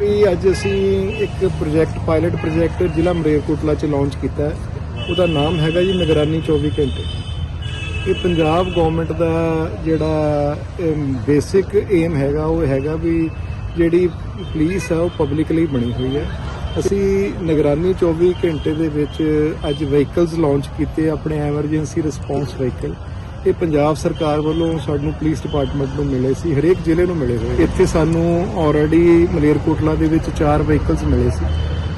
ਵੀ ਅੱਜ ਅਸੀਂ ਇੱਕ ਪ੍ਰੋਜੈਕਟ ਪਾਇਲਟ ਪ੍ਰੋਜੈਕਟ ਜ਼ਿਲ੍ਹਾ ਮਰੇਰਕੋਟਲਾ ਚ ਲਾਂਚ ਕੀਤਾ ਹੈ। ਉਹਦਾ ਨਾਮ ਹੈਗਾ ਜੀ ਨਿਗਰਾਨੀ 24 ਘੰਟੇ। ਇਹ ਪੰਜਾਬ ਗਵਰਨਮੈਂਟ ਦਾ ਜਿਹੜਾ ਬੇਸਿਕ ਏਮ ਹੈਗਾ, ਉਹ ਹੈਗਾ ਵੀ ਜਿਹੜੀ ਪੁਲਿਸ ਆ, ਉਹ ਪਬਲਿਕ ਲਈ ਬਣੀ ਹੋਈ ਹੈ। ਅਸੀਂ ਨਿਗਰਾਨੀ 24 ਘੰਟੇ ਦੇ ਵਿੱਚ ਅੱਜ ਵਹੀਕਲਸ ਲਾਂਚ ਕੀਤੇ ਆਪਣੇ ਐਮਰਜੈਂਸੀ ਰਿਸਪੌਂਸ ਵਹੀਕਲ ਇਹ ਪੰਜਾਬ ਸਰਕਾਰ ਵੱਲੋਂ ਸਾਨੂੰ ਪੁਲਿਸ ਡਿਪਾਰਟਮੈਂਟ ਨੂੰ ਮਿਲੇ ਸੀ, ਹਰੇਕ ਜ਼ਿਲ੍ਹੇ ਨੂੰ ਮਿਲੇ ਹੋਏ। ਇੱਥੇ ਸਾਨੂੰ ਆਲਰੇਡੀ ਮਲੇਰਕੋਟਲਾ ਦੇ ਵਿੱਚ ਚਾਰ ਵਹੀਕਲਸ ਮਿਲੇ ਸੀ।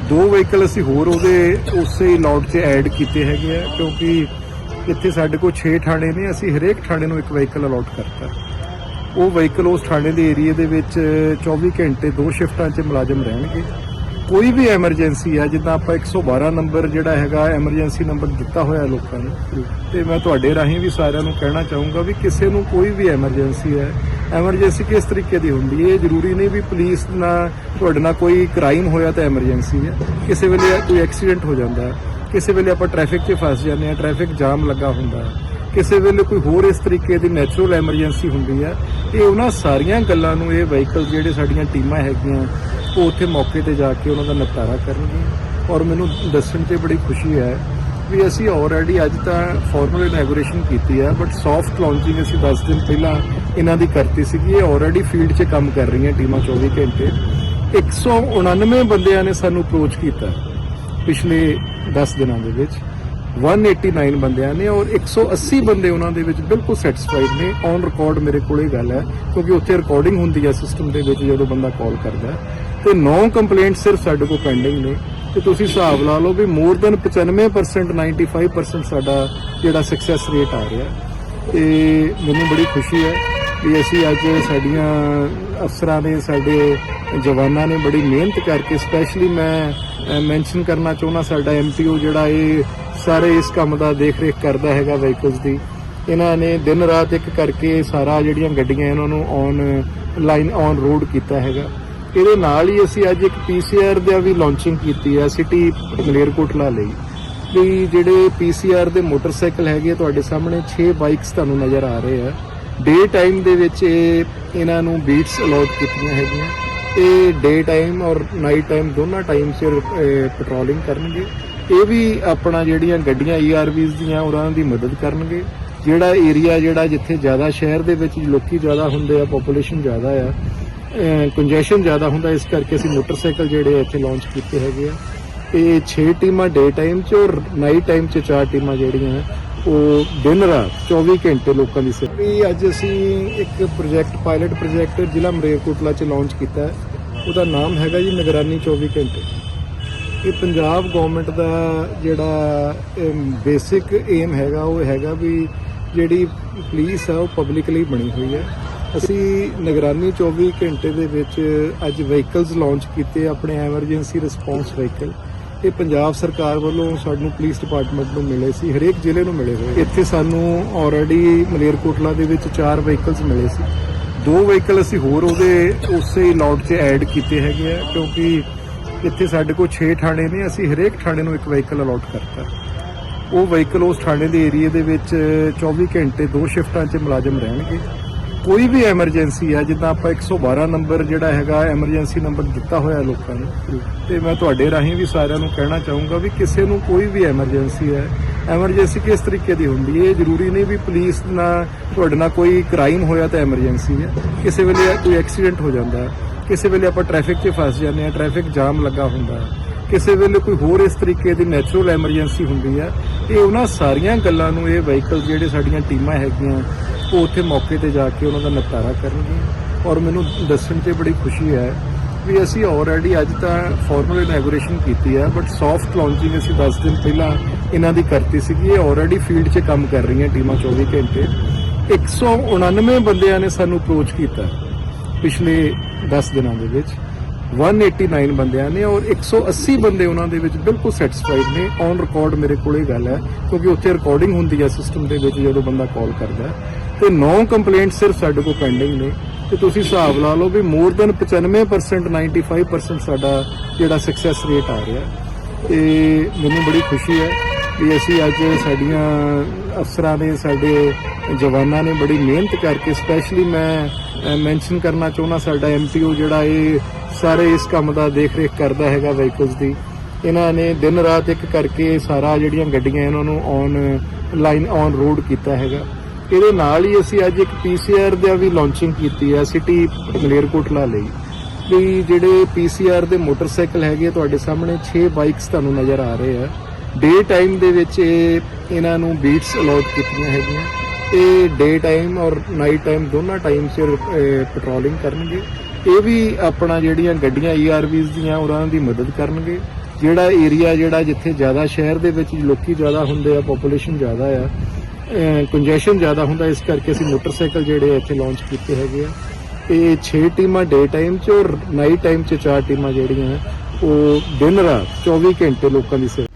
ਦੋ ਵਹੀਕਲ ਅਸੀਂ ਹੋਰ ਉਹਦੇ, ਉਸੇ ਲਾਟ 'ਚ ਐਡ ਕੀਤੇ ਹੈਗੇ ਆ, ਕਿਉਂਕਿ ਇੱਥੇ ਸਾਡੇ ਕੋਲ 6 ਥਾਣੇ ਨੇ, ਅਸੀਂ ਹਰੇਕ ਥਾਣੇ ਨੂੰ ਇੱਕ ਵਹੀਕਲ ਅਲਾਟ ਕਰਤਾ। ਉਹ ਵਹੀਕਲ ਉਸ ਥਾਣੇ ਦੇ ਏਰੀਆ ਦੇ ਵਿੱਚ 24 ਘੰਟੇ ਦੋ ਸ਼ਿਫਟਾਂ 'ਚ ਮੁਲਾਜ਼ਮ ਰਹਿਣਗੇ। ਕੋਈ ਵੀ ਐਮਰਜੈਂਸੀ ਹੈ ਜਿੱਦਾਂ ਆਪਾਂ 112 ਨੰਬਰ ਜਿਹੜਾ ਹੈਗਾ ਐਮਰਜੈਂਸੀ ਨੰਬਰ ਦਿੱਤਾ ਹੋਇਆ ਲੋਕਾਂ ਨੂੰ, ਤੇ ਮੈਂ ਤੁਹਾਡੇ ਰਾਹੀਂ ਵੀ ਸਾਰਿਆਂ ਨੂੰ ਕਹਿਣਾ ਚਾਹੂੰਗਾ ਵੀ ਕਿਸੇ ਨੂੰ ਕੋਈ ਵੀ ਐਮਰਜੈਂਸੀ ਹੈ ਐਮਰਜੈਂਸੀ ਕਿਸ ਤਰੀਕੇ ਦੀ ਹੁੰਦੀ ਹੈ? ਇਹ ਜ਼ਰੂਰੀ ਨਹੀਂ ਵੀ ਪੁਲਿਸ ਨਾਲ ਤੁਹਾਡੇ ਨਾਲ ਕੋਈ ਕ੍ਰਾਈਮ ਹੋਇਆ ਤਾਂ ਐਮਰਜੈਂਸੀ ਹੈ। ਕਿਸੇ ਵੇਲੇ ਕੋਈ ਐਕਸੀਡੈਂਟ ਹੋ ਜਾਂਦਾ ਹੈ ਕਿਸੇ ਵੇਲੇ ਆਪਾਂ ਟ੍ਰੈਫਿਕ 'ਚ ਫਸ ਜਾਂਦੇ ਹਾਂ ਟ੍ਰੈਫਿਕ ਜਾਮ ਲੱਗਾ ਹੁੰਦਾ ਹੈ ਕਿਸੇ ਵੇਲੇ ਕੋਈ ਹੋਰ ਇਸ ਤਰੀਕੇ ਦੀ ਨੈਚੁਰਲ ਐਮਰਜੈਂਸੀ ਹੁੰਦੀ ਹੈ, ਇਹ ਉਹਨਾਂ ਸਾਰੀਆਂ ਗੱਲਾਂ ਨੂੰ ਇਹ ਵਹੀਕਲ ਜਿਹੜੇ ਸਾਡੀਆਂ ਟੀਮਾਂ ਹੈਗੀਆਂ, ਉਹ ਉੱਥੇ ਮੌਕੇ ਤੇ ਜਾ ਕੇ ਉਹਨਾਂ ਦਾ ਨਿਪਟਾਰਾ ਕਰਨਗੇ ਔਰ ਮੈਨੂੰ ਦੱਸਣ ਤੇ ਬੜੀ ਖੁਸ਼ੀ ਹੈ ਵੀ ਅਸੀਂ ਆਲਰੇਡੀ ਅੱਜ ਤਾਂ ਫਾਰਮਲ ਇਨੈਗੋਰੇਸ਼ਨ ਕੀਤੀ ਹੈ ਬਟ ਸੌਫਟ ਲਾਂਚਿੰਗ ਅਸੀਂ 10 ਦਿਨ ਪਹਿਲਾਂ ਇਹਨਾਂ ਦੀ ਕਰਤੀ ਸੀਗੀ। ਇਹ ਆਲਰੇਡੀ ਫੀਲਡ 'ਚ ਕੰਮ ਕਰ ਰਹੀਆਂ ਟੀਮਾਂ 24 ਘੰਟੇ। 199 ਬੰਦਿਆਂ ਨੇ ਸਾਨੂੰ ਅਪਰੋਚ ਕੀਤਾ ਪਿਛਲੇ 10 ਦਿਨਾਂ ਦੇ ਵਿੱਚ। 189 ਬੰਦਿਆਂ ਨੇ ਔਰ 180 ਬੰਦੇ ਉਹਨਾਂ ਦੇ ਵਿੱਚ ਬਿਲਕੁਲ ਸੈਟੀਸਫਾਈਡ ਨੇ ਔਨ ਰਿਕਾਰਡ ਮੇਰੇ ਕੋਲ ਇਹ ਗੱਲ ਹੈ, ਕਿਉਂਕਿ ਉੱਥੇ ਰਿਕਾਰਡਿੰਗ ਹੁੰਦੀ ਹੈ ਸਿਸਟਮ ਦੇ ਵਿੱਚ ਜਦੋਂ ਬੰਦਾ ਕਾਲ ਕਰਦਾ ਹੈ। ਤੇ 9 ਕੰਪਲੇਂਟ ਸਿਰਫ ਸਾਡੇ ਕੋਲ ਪੈਂਡਿੰਗ ਨੇ ਤੇ ਤੁਸੀਂ ਹਿਸਾਬ ਲਾ ਲਓ ਵੀ ਮੋਰ ਦੈਨ 95% 95% ਸਾਡਾ ਜਿਹੜਾ ਸਕਸੈਸ ਰੇਟ ਆ ਰਿਹਾ ਹੈ। ਤੇ ਮੈਨੂੰ ਬੜੀ ਖੁਸ਼ੀ ਹੈ ਵੀ ਅਸੀਂ ਅੱਜ ਸਾਡੀਆਂ ਅਫਸਰਾਂ ਨੇ, ਸਾਡੇ ਜਵਾਨਾਂ ਨੇ ਬੜੀ ਮਿਹਨਤ ਕਰਕੇ ਸਪੈਸ਼ਲੀ ਮੈਂ ਮੈਂਸ਼ਨ ਕਰਨਾ ਚਾਹੁੰਦਾ ਸਾਡਾ ਐਮਪੀਓ ਜਿਹੜਾ ਇਹ ਸਾਰੇ ਇਸ ਕੰਮ ਦਾ ਦੇਖ ਰੇਖ ਕਰਦਾ ਹੈਗਾ ਵਹੀਕਲਸ ਦੀ। ਇਹਨਾਂ ਨੇ ਦਿਨ ਰਾਤ ਇੱਕ ਕਰਕੇ ਸਾਰਾ ਜਿਹੜੀਆਂ ਗੱਡੀਆਂ ਇਹਨਾਂ ਨੂੰ ਔਨ ਲਾਈਨ ਔਨ ਰੋਡ ਕੀਤਾ ਹੈਗਾ। ਇਹਦੇ ਨਾਲ ਹੀ ਅਸੀਂ ਅੱਜ ਇੱਕ ਪੀਸੀਆਰ ਦਾ ਵੀ ਲਾਂਚਿੰਗ ਕੀਤੀ ਹੈ ਸਿਟੀ ਮਲੇਰਕੋਟਲਾ ਲਈ। ਵੀ ਜਿਹੜੇ ਪੀਸੀਆਰ ਦੇ ਮੋਟਰਸਾਈਕਲ ਹੈਗੇ ਤੁਹਾਡੇ ਸਾਹਮਣੇ 6 ਬਾਈਕਸ ਤੁਹਾਨੂੰ ਨਜ਼ਰ ਆ ਰਹੇ ਆ। ਡੇ ਟਾਈਮ ਦੇ ਵਿੱਚ ਇਹ ਇਹਨਾਂ ਨੂੰ ਬੀਟਸ ਅਲਾਟ ਕੀਤੀਆਂ ਹੈਗੀਆਂ। ਇਹ ਡੇ ਟਾਈਮ ਔਰ ਨਾਈਟ ਟਾਈਮ ਦੋਨਾਂ ਟਾਈਮ ਸਿਰ ਪੈਟਰੋਲਿੰਗ ਕਰਨਗੇ। ਇਹ ਵੀ ਆਪਣਾ ਜਿਹੜੀਆਂ ਗੱਡੀਆਂ ਈਆਰਵੀਜ਼ ਦੀਆਂ ਉਹਨਾਂ ਦੀ ਮਦਦ ਕਰਨਗੇ। ਜਿਹੜਾ ਏਰੀਆ ਜਿਹੜਾ ਜਿੱਥੇ ਜ਼ਿਆਦਾ ਸ਼ਹਿਰ ਦੇ ਵਿੱਚ ਲੋਕੀ ਜ਼ਿਆਦਾ ਹੁੰਦੇ ਆ ਪੋਪੂਲੇਸ਼ਨ ਜ਼ਿਆਦਾ ਆ ਕੰਜੈਸ਼ਨ ਜ਼ਿਆਦਾ ਹੁੰਦਾ, ਇਸ ਕਰਕੇ ਅਸੀਂ ਮੋਟਰਸਾਈਕਲ ਜਿਹੜੇ ਆ ਇੱਥੇ ਲਾਂਚ ਕੀਤੇ ਹੈਗੇ ਆ। ਇਹ 6 ਟੀਮਾਂ ਡੇ ਟਾਈਮ 'ਚ ਔਰ ਨਾਈਟ ਟਾਈਮ 'ਚ ਚਾਰ ਟੀਮਾਂ ਜਿਹੜੀਆਂ ਉਹ ਦਿਨ ਰਾਤ 24 ਘੰਟੇ ਲੋਕਾਂ ਦੀ ਸੇਵਾ ਵੀ ਅੱਜ ਅਸੀਂ ਇੱਕ ਪ੍ਰੋਜੈਕਟ ਪਾਇਲਟ ਪ੍ਰੋਜੈਕਟ ਜ਼ਿਲ੍ਹਾ ਮਰੇਰਕੋਟਲਾ 'ਚ ਲਾਂਚ ਕੀਤਾ ਹੈ। ਉਹਦਾ ਨਾਮ ਹੈਗਾ ਜੀ ਨਿਗਰਾਨੀ 24 ਘੰਟੇ। ਇਹ ਪੰਜਾਬ ਗਵਰਨਮੈਂਟ ਦਾ ਜਿਹੜਾ ਬੇਸਿਕ ਏਮ ਹੈਗਾ, ਉਹ ਹੈਗਾ ਵੀ ਜਿਹੜੀ ਪੁਲਿਸ ਆ, ਉਹ ਪਬਲਿਕਲੀ ਬਣੀ ਹੋਈ ਹੈ। ਅਸੀਂ ਨਿਗਰਾਨੀ 24 ਘੰਟੇ ਦੇ ਵਿੱਚ ਅੱਜ ਵਹੀਕਲਸ ਲਾਂਚ ਕੀਤੇ, ਆਪਣੇ ਐਮਰਜੈਂਸੀ ਰਿਸਪੌਂਸ ਵਹੀਕਲ ਇਹ ਪੰਜਾਬ ਸਰਕਾਰ ਵੱਲੋਂ ਸਾਨੂੰ ਪੁਲਿਸ ਡਿਪਾਰਟਮੈਂਟ ਨੂੰ ਮਿਲੇ ਸੀ, ਹਰੇਕ ਜ਼ਿਲ੍ਹੇ ਨੂੰ ਮਿਲੇ ਹੋਏ। ਇੱਥੇ ਸਾਨੂੰ ਆਲਰੇਡੀ ਮਲੇਰਕੋਟਲਾ ਦੇ ਵਿੱਚ ਚਾਰ ਵਹੀਕਲਸ ਮਿਲੇ ਸੀ। ਦੋ ਵਹੀਕਲ ਅਸੀਂ ਹੋਰ ਉਹਦੇ ਉਸੇ ਲਾਟ 'ਚ ਐਡ ਕੀਤੇ ਹੈਗੇ ਆ, ਕਿਉਂਕਿ ਇੱਥੇ ਸਾਡੇ ਕੋਲ 6 ਥਾਣੇ ਨੇ, ਅਸੀਂ ਹਰੇਕ ਥਾਣੇ ਨੂੰ ਇੱਕ ਵਹੀਕਲ ਅਲਾਟ ਕਰਤਾ। ਉਹ ਵਹੀਕਲ ਉਸ ਥਾਣੇ ਦੇ ਏਰੀਆ ਦੇ ਵਿੱਚ 24 ਘੰਟੇ ਦੋ ਸ਼ਿਫਟਾਂ 'ਚ ਮੁਲਾਜ਼ਮ ਰਹਿਣਗੇ। ਕੋਈ ਵੀ ਐਮਰਜੈਂਸੀ ਹੈ ਜਿੱਦਾਂ ਆਪਾਂ 112 ਨੰਬਰ ਜਿਹੜਾ ਹੈਗਾ, ਐਮਰਜੈਂਸੀ ਨੰਬਰ ਦਿੱਤਾ ਹੋਇਆ ਲੋਕਾਂ ਨੂੰ। ਤੇ ਮੈਂ ਤੁਹਾਡੇ ਰਾਹੀਂ ਵੀ ਸਾਰਿਆਂ ਨੂੰ ਕਹਿਣਾ ਚਾਹੂੰਗਾ ਵੀ ਕਿਸੇ ਨੂੰ ਕੋਈ ਵੀ ਐਮਰਜੈਂਸੀ ਹੈ, ਐਮਰਜੈਂਸੀ ਕਿਸ ਤਰੀਕੇ ਦੀ ਹੁੰਦੀ ਹੈ? ਇਹ ਜ਼ਰੂਰੀ ਨਹੀਂ ਵੀ ਪੁਲਿਸ ਨਾਲ ਤੁਹਾਡੇ ਨਾਲ ਕੋਈ ਕ੍ਰਾਈਮ ਹੋਇਆ ਤਾਂ ਐਮਰਜੈਂਸੀ ਹੈ। ਕਿਸੇ ਵੇਲੇ ਕੋਈ ਐਕਸੀਡੈਂਟ ਹੋ ਜਾਂਦਾ। ਕਿਸੇ ਵੇਲੇ ਆਪਾਂ ਟ੍ਰੈਫਿਕ 'ਚ ਫਸ ਜਾਂਦੇ ਹਾਂ ਟ੍ਰੈਫਿਕ ਜਾਮ ਲੱਗਾ ਹੁੰਦਾ ਹੈ। ਕਿਸੇ ਵੇਲੇ ਕੋਈ ਹੋਰ ਇਸ ਤਰੀਕੇ ਦੀ ਨੈਚੁਰਲ ਐਮਰਜੈਂਸੀ ਹੁੰਦੀ ਹੈ। ਇਹ ਉਹਨਾਂ ਸਾਰੀਆਂ ਗੱਲਾਂ ਨੂੰ ਇਹ ਵਹੀਕਲ ਜਿਹੜੇ ਸਾਡੀਆਂ ਟੀਮਾਂ ਹੈਗੀਆਂ, ਉਹ ਉੱਥੇ ਮੌਕੇ ਤੇ ਜਾ ਕੇ ਉਹਨਾਂ ਦਾ ਨਿਪਟਾਰਾ ਕਰਨਗੇ ਔਰ ਮੈਨੂੰ ਦੱਸਣ ਤੇ ਬੜੀ ਖੁਸ਼ੀ ਹੈ ਵੀ ਅਸੀਂ ਆਲਰੇਡੀ ਅੱਜ ਤਾਂ ਫਾਰਮਲ ਇਨੈਗੋਰੇਸ਼ਨ ਕੀਤੀ ਹੈ ਬਟ ਸੌਫਟ ਲਾਂਚਿੰਗ ਅਸੀਂ 10 ਦਿਨ ਪਹਿਲਾਂ ਇਹਨਾਂ ਦੀ ਕਰਤੀ ਸੀਗੀ। ਇਹ ਆਲਰੇਡੀ ਫੀਲਡ 'ਚ ਕੰਮ ਕਰ ਰਹੀਆਂ ਟੀਮਾਂ 24 ਘੰਟੇ। 199 ਬੰਦਿਆਂ ਨੇ ਸਾਨੂੰ ਅਪਰੋਚ ਕੀਤਾ। ਪਿਛਲੇ 10 ਦਿਨਾਂ ਦੇ ਵਿੱਚ 189 ਬੰਦਿਆਂ ਨੇ ਔਰ 180 ਬੰਦੇ ਉਹਨਾਂ ਦੇ ਵਿੱਚ ਬਿਲਕੁਲ ਸੈਟੀਸਫਾਈਡ ਨੇ। ਔਨ ਰਿਕਾਰਡ ਮੇਰੇ ਕੋਲ ਇਹ ਗੱਲ ਹੈ, ਕਿਉਂਕਿ ਉੱਥੇ ਰਿਕਾਰਡਿੰਗ ਹੁੰਦੀ ਹੈ ਸਿਸਟਮ ਦੇ ਵਿੱਚ ਜਦੋਂ ਬੰਦਾ ਕਾਲ ਕਰਦਾ ਹੈ। ਤੇ 9 ਕੰਪਲੇਂਟ ਸਿਰਫ ਸਾਡੇ ਕੋਲ ਪੈਂਡਿੰਗ ਨੇ। ਤੇ ਤੁਸੀਂ ਹਿਸਾਬ ਲਾ ਲਓ ਵੀ ਮੋਰ ਦੈਨ 95% 95% ਸਾਡਾ ਜਿਹੜਾ ਸਕਸੈਸ ਰੇਟ ਆ ਰਿਹਾ। ਤੇ ਮੈਨੂੰ ਬੜੀ ਖੁਸ਼ੀ ਹੈ ਵੀ ਅਸੀਂ ਅੱਜ ਸਾਡੀਆਂ ਅਫਸਰਾਂ ਨੇ, ਸਾਡੇ ਜਵਾਨਾਂ ਨੇ ਬੜੀ ਮਿਹਨਤ ਕਰਕੇ ਸਪੈਸ਼ਲੀ ਮੈਂ ਮੈਂਸ਼ਨ ਕਰਨਾ ਚਾਹੁੰਦਾ ਸਾਡਾ ਐਮਪੀਓ ਜਿਹੜਾ ਇਹ ਸਾਰੇ ਇਸ ਕੰਮ ਦਾ ਦੇਖ ਰੇਖ ਕਰਦਾ ਹੈਗਾ ਵਹੀਕਲਸ ਦੀ। ਇਹਨਾਂ ਨੇ ਦਿਨ ਰਾਤ ਇੱਕ ਕਰਕੇ ਸਾਰਾ ਜਿਹੜੀਆਂ ਗੱਡੀਆਂ ਇਹਨਾਂ ਨੂੰ ਔਨ ਲਾਈਨ ਔਨ ਰੋਡ ਕੀਤਾ ਹੈਗਾ। ਇਹਦੇ ਨਾਲ ਹੀ ਅਸੀਂ ਅੱਜ ਇੱਕ ਪੀਸੀਆਰ ਦਾ ਵੀ ਲਾਂਚਿੰਗ ਕੀਤੀ ਹੈ ਸਿਟੀ ਮਲੇਰਕੋਟਲਾ ਲਈ। ਵੀ ਜਿਹੜੇ ਪੀਸੀਆਰ ਦੇ ਮੋਟਰਸਾਈਕਲ ਹੈਗੇ ਤੁਹਾਡੇ ਸਾਹਮਣੇ 6 ਬਾਈਕਸ ਤੁਹਾਨੂੰ ਨਜ਼ਰ ਆ ਰਹੇ ਆ। ਡੇ ਟਾਈਮ ਦੇ ਵਿੱਚ ਇਹ ਇਹਨਾਂ ਨੂੰ ਬੀਟਸ ਅਲਾਟ ਕੀਤੀਆਂ ਹੈਗੀਆਂ ਇਹ ਡੇ ਟਾਈਮ ਔਰ ਨਾਈਟ ਟਾਈਮ ਦੋਨਾਂ ਟਾਈਮ 'ਚ ਪੈਟਰੋਲਿੰਗ ਕਰਨਗੇ। ਇਹ ਵੀ ਆਪਣਾ ਜਿਹੜੀਆਂ ਗੱਡੀਆਂ ਈਆਰਵੀਜ਼ ਦੀਆਂ, ਉਹਨਾਂ ਦੀ ਮਦਦ ਕਰਨਗੇ। ਜਿਹੜਾ ਏਰੀਆ ਜਿਹੜਾ ਜਿੱਥੇ ਜ਼ਿਆਦਾ ਸ਼ਹਿਰ ਦੇ ਵਿੱਚ ਲੋਕੀ ਜ਼ਿਆਦਾ ਹੁੰਦੇ ਆ ਪੋਪੂਲੇਸ਼ਨ ਜ਼ਿਆਦਾ ਆ ਕੰਜੈਸ਼ਨ ਜ਼ਿਆਦਾ ਹੁੰਦਾ, ਇਸ ਕਰਕੇ ਅਸੀਂ ਮੋਟਰਸਾਈਕਲ ਜਿਹੜੇ ਆ ਇੱਥੇ ਲਾਂਚ ਕੀਤੇ ਹੈਗੇ ਆ। ਇਹ 6 ਟੀਮਾਂ ਡੇ ਟਾਈਮ 'ਚ ਔਰ ਨਾਈਟ ਟਾਈਮ 'ਚ ਚਾਰ ਟੀਮਾਂ ਜਿਹੜੀਆਂ, ਉਹ ਦਿਨ ਰਾਤ 24 ਘੰਟੇ ਲੋਕਾਂ ਦੀ ਸੇਵਾ